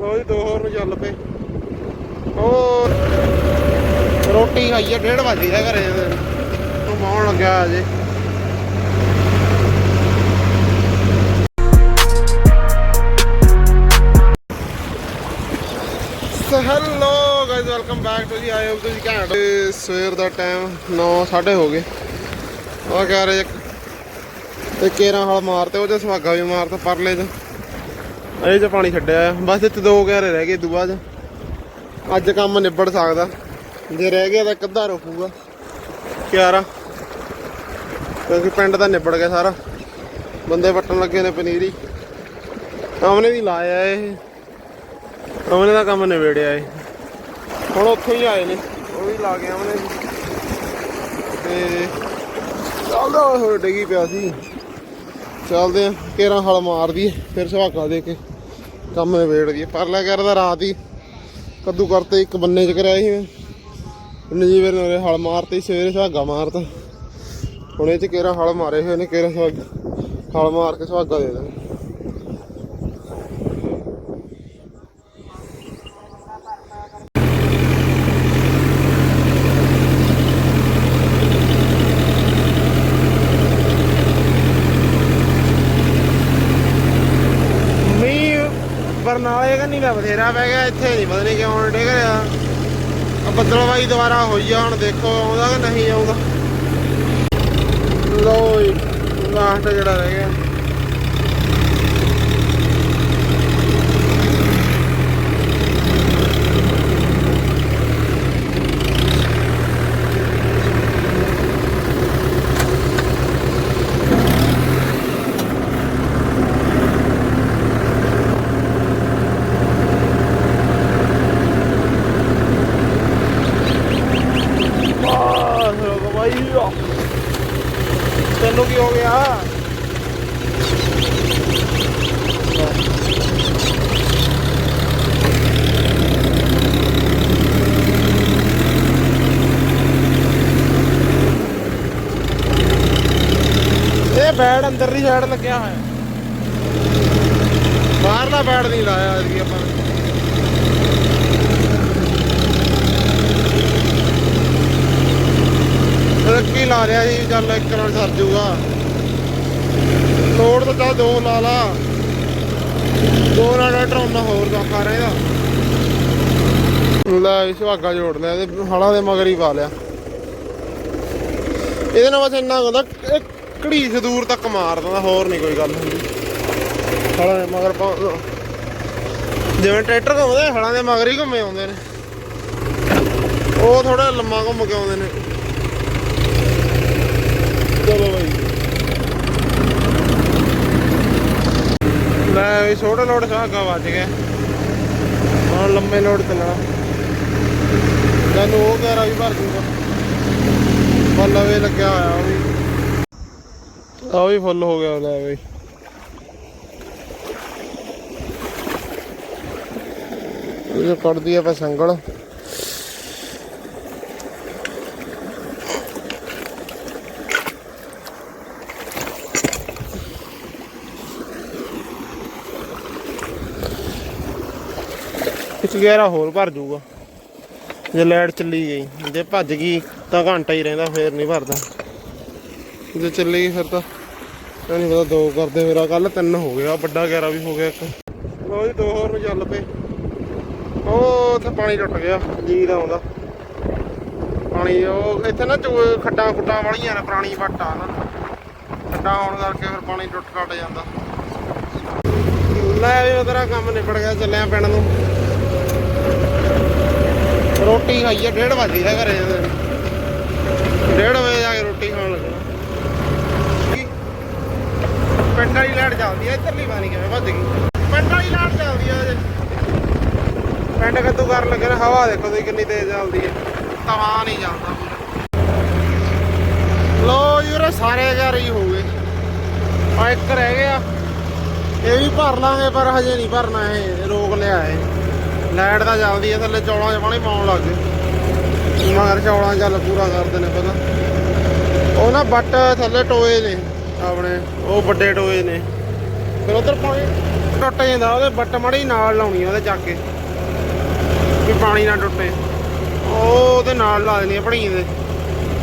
ਲੋ ਜੀ, ਦੋ ਹੋਰ ਨੂੰ ਚੱਲ ਪਏ। ਉਹ ਰੋਟੀ ਖਾਈ ਆ 1:30 ਵਜੇ ਦਾ ਘਰੇ। ਜਾਂਦੇ ਨੂੰ ਲੱਗਿਆ ਅਜੇ hello guys welcome back to ਜੀ ਆਈ ਹੋਪ ਤੁਸੀਂ ਘੈਂਟ ਸਵੇਰ ਦਾ ਟਾਈਮ 9:30 ਹੋ ਗਏ। ਉਹ ਕਹਿ ਰਹੇ ਤੇ ਕੇਰਾਂ ਹਾਲ ਮਾਰਤੇ, ਉਹ ਜੇ ਸੁਹਾਗਾ ਵੀ ਮਾਰਤਾ ਪਰਲੇ ਚ। ਇਹ ਚ ਪਾਣੀ ਛੱਡਿਆ ਆ ਬਸ ਇੱਥੇ ਦੋ ਘਰੇ ਰਹਿ ਗਏ ਦੂ ਬਾਅਦ ਅੱਜ ਕੰਮ ਨਿਬੜ ਸਕਦਾ। ਜੇ ਰਹਿ ਗਿਆ ਤਾਂ ਇੱਕ ਅੱਧਾ ਰੁਕੂਗਾ। ਕਿਆਰਾ। ਕਿਉਂਕਿ ਪਿੰਡ ਦਾ ਨਿਬੜ ਗਿਆ ਸਾਰਾ। ਬੰਦੇ ਵੱਟਣ ਲੱਗੇ ਨੇ ਪਨੀਰੀ। ਆਮਨੇ ਦੀ ਲਾਇਆ ਇਹ। ਆਮਨੇ ਦਾ ਕੰਮ ਨਿਬੇੜਿਆ ਇਹ। ਹੁਣ ਉੱਥੋਂ ਹੀ ਆਏ ਨੇ। ਉਹ ਵੀ ਲਾ ਕੇ ਆਮਨੇ ਤੇ ਚੱਲਦਾ ਹੋ ਡਿੱਗੀ ਪਿਆ ਸੀ। ਚੱਲਦੇ ਆ। ਕੇਰਾਂ ਹਲ ਮਾਰਦੀ ਫਿਰ ਸੁਹਾਗਾ ਦੇ ਕੇ। ਕੰਮ ਨਿਬੇੜ ਦਈਏ ਪਰਲਾ ਕਰਦਾ ਰਾਤ ਹੀ ਕੱਦੂ ਕਰਤੇ ਇੱਕ ਬੰਨੇ ਚ ਕਰਿਆ ਸੀ। ਮੈਂ ਨਜੀਵੇ ਨੇ ਹਲ ਮਾਰਤੀ, ਸਵੇਰੇ ਸੁਹਾਗਾ ਮਾਰਤਾ। ਹੁਣ ਇਹ ਚ ਕੇਰਾਂ ਹਲ ਮਾਰੇ ਹੋਏ ਨੇ ਕੇਰਾਂ ਸੁਹਾਗਾ ਹਲ ਮਾਰ ਕੇ ਸੁਹਾਗਾ ਦੇ ਦੇਣਾ ਮੀਂਹ ਬਰਨਾਲੇ ਕੰਨੀ ਦਾ ਬਥੇਰਾ ਪੈ ਗਿਆ, ਇੱਥੇ ਨਹੀਂ ਪਤਾ ਨਹੀਂ ਕਿਉਂ ਡਿੱਗ ਰਿਹਾ ਆ। ਬੱਦਲਵਾਈ ਦੁਬਾਰਾ ਹੋਈ ਆ, ਹੁਣ ਦੇਖੋ, ਆਉਂਦਾ ਕਿ ਨਹੀਂ ਆਉਂਦਾ। ਲੋ ਲਾਸਟ ਜਿਹੜਾ ਰਹਿ ਗਿਆ। ਤੈਨੂੰ ਕੀ ਹੋ ਗਿਆ ਇਹ ਬੈਡ ਅੰਦਰਲੀ ਸਾਈਡ ਲੱਗਿਆ ਹੋਇਆ ਬਾਹਰਲਾ ਬੈਡ ਨਹੀਂ ਲਾਇਆ ਐਤਕੀ ਆਪਾਂ ਕੀ ਲਾ ਰਿਆ ਜੀ, ਚੱਲ ਇੱਕ ਨਾਲ ਸਰ ਜੂਗਾ ਲੋੜ ਤਾਂ ਚੱਲ ਦੋ, ਲਾ ਲਾ। ਦੋ ਨਾਲ ਡਾਕਟਰ ਹੋਰ ਦਾ ਖਾ ਲੈ ਸੁਹਾਗਾ ਜੋੜ ਲਿਆ ਤੇ ਹਲਾਂ ਦੇ ਮਗਰ ਹੀ ਪਾ ਲਿਆ। ਇਹਦੇ ਨਾਲ ਬਸ ਇੰਨਾ ਕੁ ਹੁੰਦਾ ਘੜੀਸ ਦੂਰ ਤੱਕ ਮਾਰ ਦਿੰਦਾ, ਹੋਰ ਨਹੀਂ ਕੋਈ ਗੱਲ ਹੁੰਦੀ। ਹਲਾਂ ਦੇ ਮਗਰ ਜਿਵੇਂ ਟਰੈਕਟਰ ਘੁੰਮਦੇ ਹਲਾਂ ਦੇ ਮਗਰ ਹੀ ਘੁੰਮੇ ਆਉਂਦੇ ਨੇ। ਉਹ ਥੋੜਾ ਲੰਮਾ ਘੁੰਮ ਕੇ ਆਉਂਦੇ ਨੇ ਚਲੋ ਬਾਈ ਲੈ ਛੋਟਾ ਲੋਡ ਸਾਗਾ ਵੱਜ ਗਿਆ। ਹੁਣ ਲੰਮੇ ਲੋਡ ਚੱਲਣਾ ਜਾਨੂੰ ਉਹ ਕਹਿ ਵੀ ਭਰ ਦੂਗਾ। ਫੁੱਲ ਵੇ ਲੱਗਿਆ ਹੋਇਆ ਉਹ ਵੀ। ਆ ਵੀ ਫੁੱਲ ਹੋ ਗਿਆ ਲੈ ਬਈ। ਇਹ ਕੱਢਦੀ ਆ ਪੈ ਸੰਗਲ। ਇੱਕ ਹੋਰ ਭਰ ਜਾਊਗਾ ਜੇ ਲਾਈਟ ਚੱਲੀ ਗਈ, ਜੇ ਭੱਜ ਗਈ ਤਾਂ ਘੰਟਾ ਹੀ ਰਹਿੰਦਾ, ਫੇਰ ਨਹੀਂ ਭਰਦਾ। ਜੇ ਚੱਲੀ ਗਈ ਫਿਰ ਤਾਂ ਨਹੀਂ ਪਤਾ ਦੋ ਕਰਦੇ ਮੇਰਾ, ਕੱਲ ਤਿੰਨ ਹੋ ਗਿਆ ਵੱਡਾ ਗੇਰਾ ਵੀ ਹੋ ਗਿਆ ਇੱਕ। ਲੋ ਜੀ, ਦੋ ਹੋਰ ਨੂੰ ਚੱਲ ਪਏ। ਉਹ ਉੱਥੇ ਪਾਣੀ ਟੁੱਟ ਗਿਆ ਜੀ ਦਾ ਆਉਂਦਾ। ਪਾਣੀ ਉਹ ਇੱਥੇ ਨਾ ਖੱਡਾਂ ਖੁੱਡਾਂ ਵਾਲੀਆਂ ਨੇ, ਪੁਰਾਣੀ ਵੱਟ ਆ ਨਾ। ਖੱਡਾਂ ਆਉਣ ਕਰਕੇ ਫਿਰ ਪਾਣੀ ਟੁੱਟ ਟੁੱਟ ਜਾਂਦਾ। ਲੈ ਵੀ ਉਧਰ ਕੰਮ ਨਿਬੜ ਗਿਆ, ਚੱਲਿਆ ਪਿੰਡ ਨੂੰ। ਰੋਟੀ ਖਾਈ ਆ 1:30 ਵਜੇ ਦਾ ਘਰੇ ਜਾਂਦੇ। 1:30 ਵਜੇ ਜਾ ਕੇ ਰੋਟੀ ਖਾਣ ਲੱਗਣਾ ਪਿੰਡ ਵਾਲੀ ਲਾਈਟ ਚੱਲਦੀ ਆ, ਇੱਧਰਲੀ ਵਾਰੀ ਕਿਵੇਂ ਭੱਜ ਗਈ। ਪਿੰਡ ਵਾਲੀ ਲਾਈਟ ਚੱਲਦੀ ਆ ਅਜੇ ਪਿੰਡ ਕੱਦੂ ਕਰਨ ਲੱਗੇ ਹਵਾ ਦੇਖੋ ਤੁਸੀਂ ਕਿੰਨੀ ਤੇਜ਼ ਚੱਲਦੀ ਹੈ ਤਵਾ ਨਹੀਂ ਚੱਲਦਾ ਲੋ ਯੂਰੇ ਸਾਰੇ ਘਰ ਹੀ ਹੋ ਗਏ ਆ ਇੱਕ ਰਹਿ ਗਿਆ। ਇਹ ਵੀ ਭਰ ਲਾਂਗੇ, ਪਰ ਹਜੇ ਨਹੀਂ ਭਰਨਾ ਇਹ, ਰੋਕ ਲਿਆ ਹੈ ਲਾਈਟ ਤਾਂ ਚੱਲਦੀ ਹੈ ਥੱਲੇ ਚੌਲਾਂ 'ਚ ਪਾਣੀ ਪਾਉਣ ਲੱਗ ਗਏ। ਮਗਰ ਚੌਲਾਂ ਚੱਲ ਪੂਰਾ ਕਰਦੇ ਨੇ ਪਹਿਲਾਂ ਉਹ ਨਾ ਬੱਟ ਥੱਲੇ ਟੋਏ ਨੇ ਆਪਣੇ, ਉਹ ਵੱਡੇ ਟੋਏ ਨੇ। ਫਿਰ ਉਧਰ ਪਾਣੀ ਟੁੱਟ ਜਾਂਦਾ, ਉਹਦੇ ਬੱਟ ਮੜੀ ਨਾਲ ਲਾਉਣੀ ਉਹਦੇ ਚੱਕ ਕੇ। ਵੀ ਪਾਣੀ ਨਾ ਟੁੱਟੇ। ਉਹ ਉਹਦੇ ਨਾਲ ਲਾ ਦੇਣੀ ਆ ਭਣੀ ਦੇ।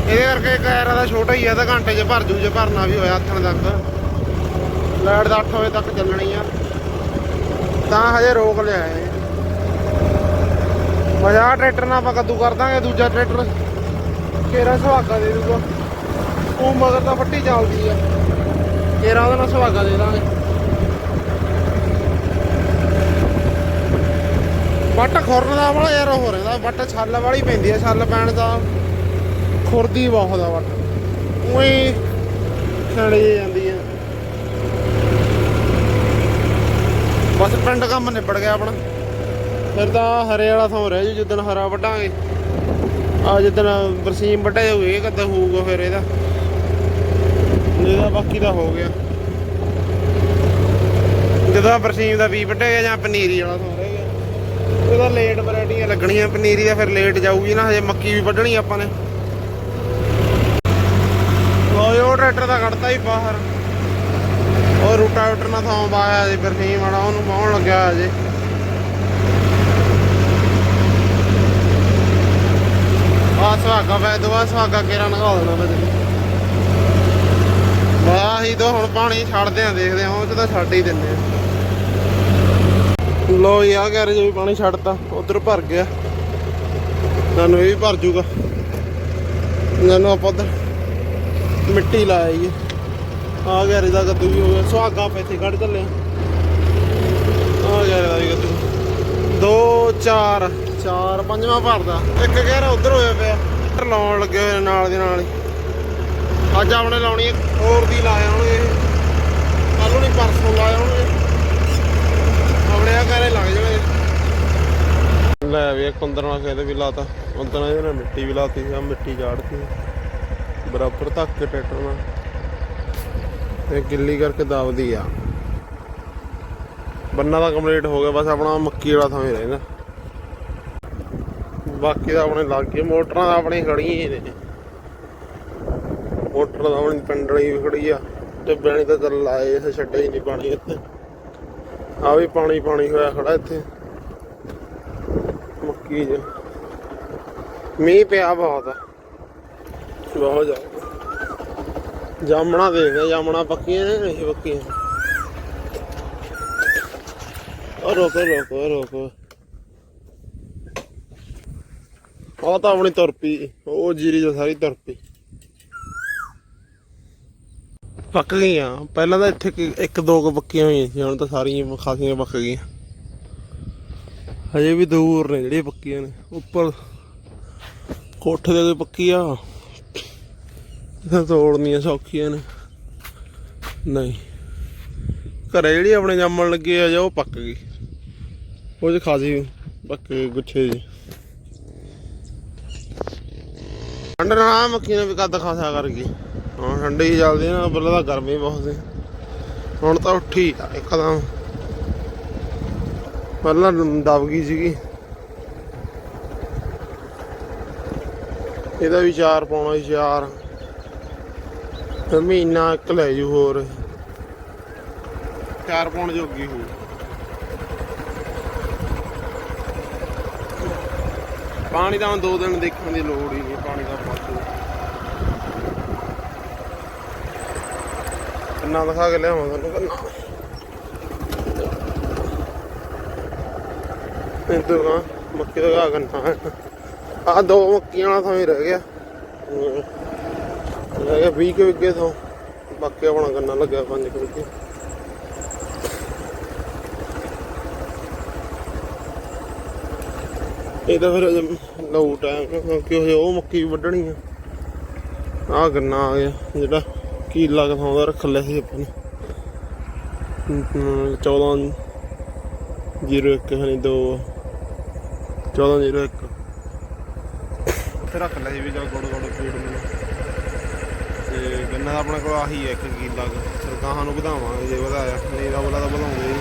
ਇਹਦੇ ਕਰਕੇ ਕੈਰਾ ਦਾ ਛੋਟਾ ਹੀ ਆ ਤਾਂ ਘੰਟੇ 'ਚ ਭਰ ਜੂ, ਜੇ ਭਰਨਾ ਵੀ ਹੋਇਆ ਹੱਥਣ ਤੱਕ। ਲਾਈਟ ਦਾ 8 ਵਜੇ ਤੱਕ ਚੱਲਣੀ ਆ। ਤਾਂ ਹਜੇ ਰੋਕ ਲਿਆ ਹੈ ਮਜ਼ਾ ਟਰੈਕਟਰ ਨਾਲ ਆਪਾਂ ਕੱਦੂ ਕਰ ਦਾਂਗੇ, ਦੂਜਾ ਟਰੈਕਟਰ ਕੇਰਾ ਸੁਹਾਗਾ ਦੇ ਦੂਗਾ। ਉਹ ਮਗਰ ਤਾਂ ਫੱਟੀ ਚੱਲਦੀ ਆ। ਕੇਰਾ ਉਹਦੇ ਨਾਲ ਸੁਹਾਗਾ ਦੇ ਦਾਂਗੇ। ਵੱਟ ਖੁਰਨ ਦਾ ਵਾਲਾ ਯਾਰ ਹੋ ਰਿਹਾ ਵੱਟ ਛੱਲ ਵਾਲੀ ਪੈਂਦੀ ਆ, ਛੱਲ ਪੈਣ ਦਾ ਖੁਰਦੀ ਬਹੁਤ ਆ ਵੱਟ। ਉਹੀ ਛੜੇ ਜਾਂਦੀ ਆ। ਬਸ ਪਿੰਡ ਕੰਮ ਨਿਬੜ ਗਿਆ ਆਪਣਾ। ਫਿਰ ਤਾਂ ਹਰੇ ਵਾਲਾ ਥਾਂ ਰਹਿ ਜੂ, ਜਿੱਦਣ ਹਰਾ ਵੱਢਾਂਗੇ। ਆ ਜਿੱਦਣ ਬਰਸੀਮ ਵੱਢੇ ਜਾਊਗਾ ਇਹ ਹੋਊਗਾ ਫਿਰ ਇਹਦਾ? ਇਹਦਾ ਬਾਕੀ ਦਾ ਹੋ ਗਿਆ। ਜਦੋਂ ਬਰਸੀਮ ਦਾ ਵੀ ਵੱਢਿਆ ਗਿਆ ਜਾਂ ਪਨੀਰੀ ਵਾਲਾ ਥਾਂ ਰਹਿ ਗਿਆ। ਇਹਦਾ ਲੇਟ ਵੈਰਾਈਟੀਆਂ ਲੱਗਣੀਆਂ, ਪਨੀਰੀ ਦਾ ਫਿਰ ਲੇਟ ਜਾਊਗੀ ਨਾ, ਹਜੇ ਮੱਕੀ ਵੀ ਵੱਢਣੀ ਆਪਾਂ ਨੇ। ਉਹ ਟਰੈਕਟਰ ਦਾ ਕੱਢਤਾ ਹੀ ਬਾਹਰ। ਉਹ ਰੂਟਾ ਰੂਟਾਵੇਟਰ ਨਾਲ ਥਾਂ ਬਾਇਆ ਜੀ, ਬਰਸੀਮ ਵਾਲਾ, ਉਹਨੂੰ ਪਾਉਣ ਲੱਗਿਆ ਅਜੇ ਆ ਸੁਹਾਗਾ ਵੈ ਦੁਆ ਸੁਹਾਗਾ ਕੇਰਾ ਨਗਾ ਹੁਣ ਪਾਣੀ ਛੱਡਦੇ ਆ, ਦੇਖਦੇ ਆ, ਉਹ ਤਾਂ ਛੱਡ ਹੀ ਦਿੰਦੇ ਆ। ਲੋ ਇਹ ਗੈਰੇਜ ਵੀ ਪਾਣੀ ਛੱਡਤਾ, ਉਧਰ ਭਰ ਗਿਆ। ਤੁਹਾਨੂੰ ਇਹ ਵੀ ਭਰ ਜੂਗਾ। ਮੈਨੂੰ ਆਪਾਂ ਉਧਰ ਮਿੱਟੀ ਲਾਈ ਆ ਗੈਰੇਜ ਦਾ ਕੱਦੂ ਵੀ ਹੋ ਗਿਆ, ਸੁਹਾਗਾ ਆਪਾਂ ਇੱਥੇ ਕੱਢ ਚੱਲੇ ਆ। ਗੈਰੇਜ ਦਾ ਵੀ ਕੱਦੂ ਦੋ, ਚਾਰ ਚਾਰ, ਪੰਜਵਾਂ ਭਰਦਾ। ਇੱਕ ਗਹਿਰਾ ਉਧਰ ਹੋਇਆ ਪਿਆ। ਟਰ ਲਾਉਣ ਲੱਗੇ ਹੋਏ ਨਾਲ ਦੇ ਨਾਲ ਅੱਜ ਆਪਣੇ ਲਾਉਣੀ ਹੈ, ਹੋਰ ਦੀ ਲਾਇਆ ਹੋਣਗੇ। ਕੱਲ ਨੂੰ ਨਹੀਂ ਪਰਸੋਂ ਲਾਇਆ ਹੋਣਗੇ। ਆਪਣੇ ਆ ਘਰੇ ਲੱਗ ਜਾਵੇ ਲੈ ਵੀ ਕੁੰਦਰਨਾ ਕਹਿੰਦੇ ਵੀ ਲਾਤਾ। ਕੁੰਦਰਨਾ ਇਹਨੇ ਮਿੱਟੀ ਵੀ ਲਾਤੀ ਆ ਮਿੱਟੀ ਝਾੜਤੀ ਬਰਾਬਰ ਤੱਕ ਕੇ ਟਰੈਕਟਰ ਨਾਲ। ਤੇ ਗਿੱਲੀ ਕਰਕੇ ਦਬਦੀ ਆ। ਬੰਨਾ ਦਾ ਕੰਪਲੀਟ ਹੋ ਗਿਆ ਬਸ ਆਪਣਾ ਮੱਕੀ ਵਾਲਾ ਥਾਂ ਹੀ ਰਹਿੰਦਾ। ਬਾਕੀ ਦਾ ਆਪਣੇ ਲਾਗੇ ਮੋਟਰਾਂ ਦਾ ਆਪਣੀ ਖੜੀਆਂ ਨੇ। ਮੋਟਰ ਦਾ ਆਪਣੀ ਪਿੰਡ ਵਾਲੀ ਵੀ ਖੜੀ ਆ। ਤੇ ਬੈਣੀ ਤਾਂ ਚੱਲ ਲਾਏ ਇੱਥੇ ਛੱਡੇ ਹੀ ਨਹੀਂ ਪਾਣੀ ਇੱਥੇ। ਆ ਵੀ ਪਾਣੀ ਪਾਣੀ ਹੋਇਆ ਖੜਾ ਇੱਥੇ। ਮੱਕੀ ਚ। ਮੀਂਹ ਪਿਆ ਬਹੁਤ ਆ। ਬਹੁਤ ਜ਼ਿਆਦਾ। ਜਾਮਣਾ ਦੇਖਦੇ ਜਾਮਣਾ ਪੱਕੀਆਂ ਨੇ ਨਹੀਂ ਪੱਕੀਆਂ? ਉਹ ਰੋਕੋ ਰੋਕੋ ਰੋਕੋ। ਉਹ ਤਾਂ ਆਪਣੀ ਤੁਰ ਪਈ ਉਹ ਜੀਰੀ ਜੋ ਸਾਰੀ ਤੁਰ ਪਈ ਪੱਕ ਗਈਆਂ। ਪਹਿਲਾਂ ਤਾਂ ਇੱਥੇ ਇੱਕ ਦੋ ਕੁ ਪੱਕੀਆਂ ਹੋਈਆਂ ਸੀ, ਹੁਣ ਤਾਂ ਸਾਰੀਆਂ ਖਾਸੀਆਂ ਪੱਕ ਗਈਆਂ। ਹਜੇ ਵੀ ਦੂਰ ਨੇ ਜਿਹੜੀਆਂ ਪੱਕੀਆਂ ਨੇ। ਉੱਪਰ ਕੋਠੇ ਦੇ ਪੱਕੀ ਆ। ਤੋੜਨੀਆਂ ਸੌਖੀਆਂ ਨੇ। ਨਹੀਂ। ਘਰੇ ਜਿਹੜੀ ਆਪਣੇ ਜੰਮਣ ਲੱਗੀ ਆ ਜਾਂ ਉਹ ਪੱਕ ਗਈ। ਉਹ ਚ ਖਾਸੀ ਪੱਕ ਗਈ, ਗੁੱਛੇ ਜੀ ਠੰਡ ਨਾਲ ਮੱਕੀ ਨੇ ਵੀ ਕੱਦ ਖਾਸਾ ਕਰ ਗਈ। ਹਾਂ ਠੰਡੀ ਹੀ ਚੱਲਦੀ ਨਾ ਪਹਿਲਾਂ ਤਾਂ ਗਰਮੀ ਬਹੁਤ ਸੀ। ਹੁਣ ਤਾਂ ਉੱਠੀ ਆ ਇੱਕਦਮ। ਪਹਿਲਾਂ ਦਬ ਗਈ ਸੀਗੀ। ਇਹਦਾ ਵੀ ਚਾਰ ਪਾਉਣਾ ਸੀ, ਚਾਰ। ਮਹੀਨਾ ਇੱਕ ਲੈ ਜੂ ਹੋਰ। ਚਾਰ ਪਾਉਣ ਜੋਗੀ ਹੋ ਪਾਣੀ ਤਾਂ ਦੋ ਦਿਨ ਦੇਖਣ ਦੀ ਲੋੜ ਹੀ ਨਹੀਂ, ਪਾਣੀ ਦਾ ਪਾਸੂ ਕੰਨਾ ਦਿਖਾ ਕੇ ਲਿਆਵਾਂ ਤੁਹਾਨੂੰ ਕੰਨਾ ਇੰਦੂ ਨਾ ਮੱਕੀ ਦਾ ਕੰਨਾ ਆ ਦੋ ਮੱਕੀਆਂ ਵਾਲਾ ਥਾਂ ਹੀ ਰਹਿ ਗਿਆ। ਰਹਿ ਗਿਆ 20 ਕੁ ਵਿੱਗੇ ਤੋਂ ਬਾਕੀ ਆਪਣਾ ਗੰਨਾ ਲੱਗਿਆ 5 ਕੁ ਵਿੱਗੇ ਇਹ ਤਾਂ ਫਿਰ ਲਊ ਟਾਈਮ ਕਿਉਂਕਿ ਹਜੇ ਉਹ ਮੱਕੀ ਵੀ ਵੱਢਣੀ ਆ। ਆ ਗੰਨਾ ਆ ਗਿਆ ਜਿਹੜਾ ਕੀਲਾ ਕਥਾਉਂਦਾ ਰੱਖ ਲਿਆ ਸੀ ਆਪਾਂ ਨੇ। ਹਮ, 14 01 ਹਣੀ 2 14 01 ਉੱਥੇ ਰੱਖ ਲਿਆ ਸੀ ਵੀ ਜਾਂ ਗੋੜ ਗੋੜ ਫੀਡ ਮਿਲ। ਤੇ ਗੰਨਾ ਦਾ ਆਪਣੇ ਕੋਲ ਆਹੀ ਹੈ ਇੱਕ ਕੀਲਾ ਕੁ। ਸਰਕਾਹਾਂ ਨੂੰ ਵਧਾਵਾਂਗੇ ਜੇ ਵਧਾਇਆ। ਨਹੀਂ ਤਾਂ ਬਲਾ ਤਾਂ ਵਧਾਉਂਦੇ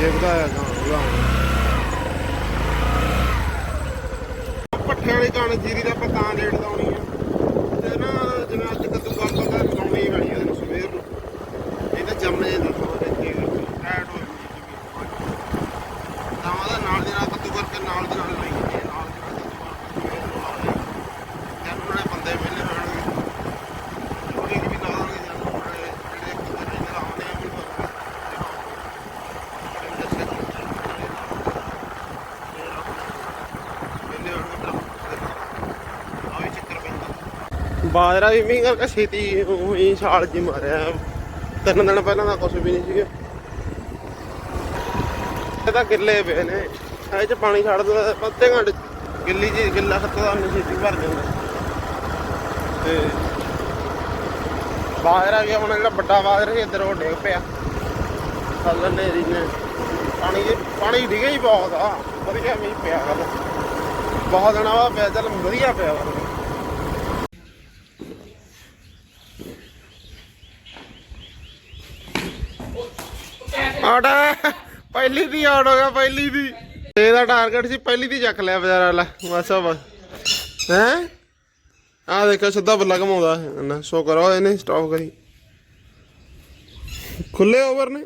ਜੇ ਵਧਾਇਆ ਤਾਂ ਵਧਾਵਾਂਗੇ। ਪੱਠੇ ਜੀਰੀ ਦਾ ਆਪਾਂ ਤਾਂ ਲੇਟ ਲਾਉਣੀ ਆ ਤੇ ਨਾ ਜਿਵੇਂ ਅੱਜ ਕੱਦੂ ਕਰਦਾ ਤਾਂ ਲਾਉਣੀ ਹੀ ਪੈਣੀ ਆ ਇਹਨੂੰ ਸਵੇਰ ਨੂੰ ਇਹ ਤਾਂ ਜੰਮ ਜਾਂਦਾ ਥਾਂ ਤੇ ਇੱਥੇ ਐਡ ਹੋ ਜਾਂਦੀ ਬਾਜਰਾ ਵੀ ਮੀਂਹ ਕਰਕੇ ਛੇਤੀ ਉਹੀ ਛਾਲ ਜੀ ਮਾਰਿਆ। ਤਿੰਨ ਦਿਨ ਪਹਿਲਾਂ ਤਾਂ ਕੁਝ ਵੀ ਨਹੀਂ ਸੀਗੇ। ਇਹ ਤਾਂ ਗਿੱਲੇ ਪਏ ਨੇ। ਇਹ ਚ ਪਾਣੀ ਛੱਡ ਦੋ, ਅੱਧੇ ਘੰਟੇ ਗਿੱਲੀ ਜੀ ਗਿੱਲਾ ਖੱਤਾ ਦਾ ਛੇਤੀ ਭਰ ਜਾਂਦਾ। ਤੇ ਬਾਜਰਾ ਵੀ ਹੁਣ ਜਿਹੜਾ ਵੱਡਾ ਬਾਜਰਾ ਸੀ, ਇੱਧਰ ਉਹ ਡਿੱਗ ਪਿਆ। ਥੱਲੇ ਨੇਰੀ ਨੇ ਪਾਣੀ ਜੀ, ਪਾਣੀ ਡਿੱਗਿਆ ਹੀ ਬਹੁਤ ਆ। ਵਧੀਆ ਮੀਂਹ ਪਿਆ ਗੱਲ ਬਹੁਤ ਦਿਨਾਂ ਬਾਅਦ ਪਿਆ, ਚੱਲ ਵਧੀਆ ਪਿਆ ਵਾ ਪਹਿਲੀ ਦੀ ਆਉਟ ਹੋ ਗਿਆ, ਪਹਿਲੀ ਦੀ। ਇਹਦਾ ਟਾਰਗੇਟ ਸੀ, ਪਹਿਲੀ ਦੀ ਚੱਕ ਲਿਆ ਬਜ਼ਾਰ ਵਾਲਾ। ਬਸ ਬਸ। ਹੈ? ਆ ਦੇਖੋ ਸਿੱਧਾ ਬੱਲਾ ਘਮਾਉਂਦਾ। ਨਾ ਸੋ ਕਰੋ ਇਹਨੇ ਸਟਾਪ ਕਰੀ। ਖੁੱਲੇ ਓਵਰ ਨੇ।